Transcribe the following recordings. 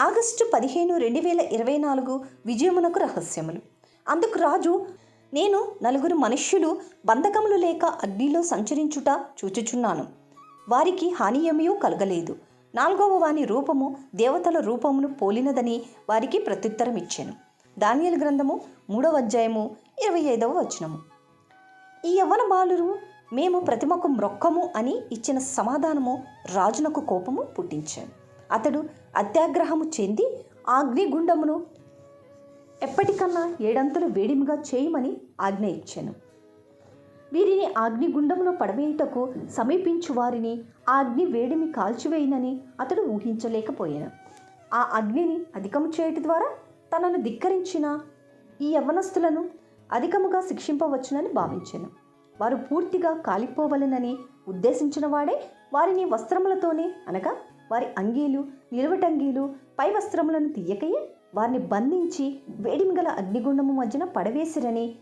August పదిహేను రెండు వేల ఇరవై నాలుగు విజయమునకు రహస్యములు. అందుకు రాజు నేను నలుగురు మనుష్యులు బంధకములు లేక అగ్నిలో సంచరించుట చూచుచున్నాను. వారికి హానియమయూ కలగలేదు. నాలుగవ వాని రూపము దేవతల రూపమును పోలినదని వారికి ప్రత్యుత్తరం ఇచ్చాను దానియలు గ్రంథము మూడవ అధ్యాయము ఇరవై ఐదవ వచనము. ఈ యవ్వన బాలురు మేము ప్రతిమకు మ్రొక్కము అని ఇచ్చిన సమాధానము రాజునకు కోపము పుట్టించాను. అతడు అత్యాగ్రహము చెంది అగ్నిగుండమును ఎప్పటికన్నా ఏడంతలు వేడిమిగా చేయమని ఆజ్ఞ ఇచ్చాను వీరిని అగ్నిగుండంలో పడవేయుటకు సమీపించు వారిని ఆ అగ్ని వేడిమి కాల్చివేయనని అతడు ఊహించలేకపోయాను. ఆ అగ్నిని అధికము చేయట ద్వారా తనను ధిక్కరించిన ఈ యవ్వనస్తులను అధికముగా శిక్షింపవచ్చునని భావించాను. వారు పూర్తిగా కాలిపోవలనని ఉద్దేశించిన వాడే వారిని వస్త్రములతోనే అనగా వారి అంగీలు నిలువటంగీలు పై వస్త్రములను తీయకయే వారిని బంధించి వేడిమిగల అగ్నిగుండము మధ్యన పడవేసిరని.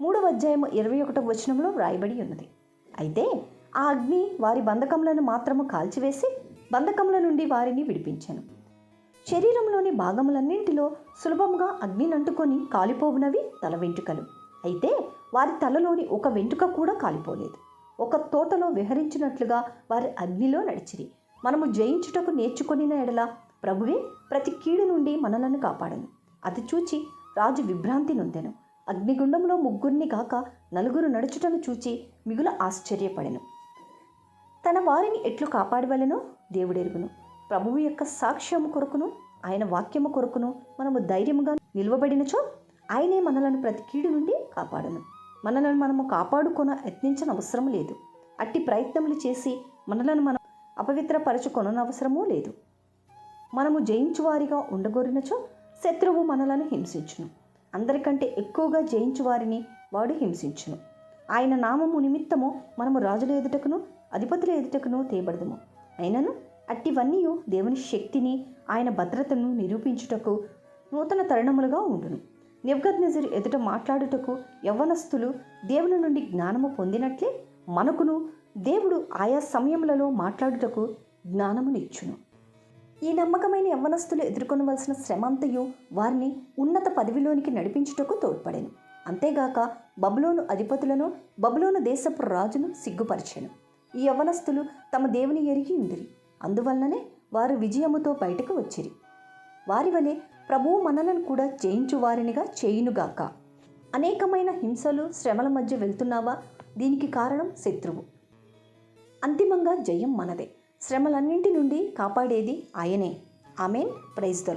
మూడవ అధ్యాయము ఇరవై ఒకటవ వచనంలో వ్రాయబడి ఉన్నది. అయితే ఆ అగ్ని వారి బంధకములను మాత్రము కాల్చివేసి బంధకముల నుండి వారిని విడిపించాను. శరీరంలోని భాగములన్నింటిలో సులభముగా అగ్నిని అంటుకొని కాలిపోవునవి తల వెంట్రుకలు. అయితే వారి తలలోని ఒక వెంట్రుక కూడా కాలిపోలేదు. ఒక తోటలో విహరించినట్లుగా వారి అగ్నిలో నడిచిరి. మనము జయించుటకు నేర్చుకొనిన ఎడల ప్రభువే ప్రతి కీడు నుండి మనలను కాపాడను. అది చూచి రాజు విభ్రాంతి నొందెను. అగ్నిగుండంలో ముగ్గురిని కాక నలుగురు నడుచుటను చూచి మిగుల ఆశ్చర్యపడెను. తన వారిని ఎట్లు కాపాడవలెనో దేవుడెరుగును. ప్రభువు యొక్క సాక్ష్యము కొరకును ఆయన వాక్యము కొరకును మనము ధైర్యముగా నిలువబడినచో ఆయనే మనలను ప్రతి కీడు నుండి కాపాడను. మనలను మనము కాపాడుకొన యత్నించని అవసరం లేదు. అట్టి ప్రయత్నములు చేసి మనలను మనం అపవిత్రపరచుకొననవసరమూ లేదు. మనము జయించువారిగా ఉండగోరినచో శత్రువు మనలను హింసించును. అందరికంటే ఎక్కువగా జయించువారిని వాడు హింసించును. ఆయన నామము నిమిత్తము మనము రాజుల ఎదుటకును అధిపతుల ఎదుటకును తేబడదము. అయినను అట్టివన్నీ దేవుని శక్తిని ఆయన భద్రతను నిరూపించుటకు నూతన తరుణములుగా ఉండును. నెబ్గద్నెజరు ఎదుట మాట్లాడుటకు యవ్వనస్తులు దేవుని నుండి జ్ఞానము పొందినట్లే మనకును దేవుడు ఆయా సమయములలో మాట్లాడుటకు జ్ఞానమునిచ్చును ఈ నమ్మకమైన యవ్వనస్తులు ఎదుర్కొనవలసిన శ్రమంతయు వారిని ఉన్నత పదవిలోనికి నడిపించుటకు తోడ్పడెను. అంతేగాక బబులోను అధిపతులను బబులోను దేశపు రాజును సిగ్గుపరిచాను. ఈ యవ్వనస్తులు తమ దేవుని ఎరిగి ఉండిరి. అందువలననే వారు విజయముతో బయటకు వచ్చిరి. వారి వలె ప్రభువు మనలను కూడా జయించు వారినిగా చేయునుగాక. అనేకమైన హింసలు శ్రమల మధ్య వెళ్తున్నావా? దీనికి కారణం శత్రువు. అంతిమంగా జయం మనదే. శ్రమలన్నింటి నుండి కాపాడేది ఆయనే. ఆమెన్. Praise the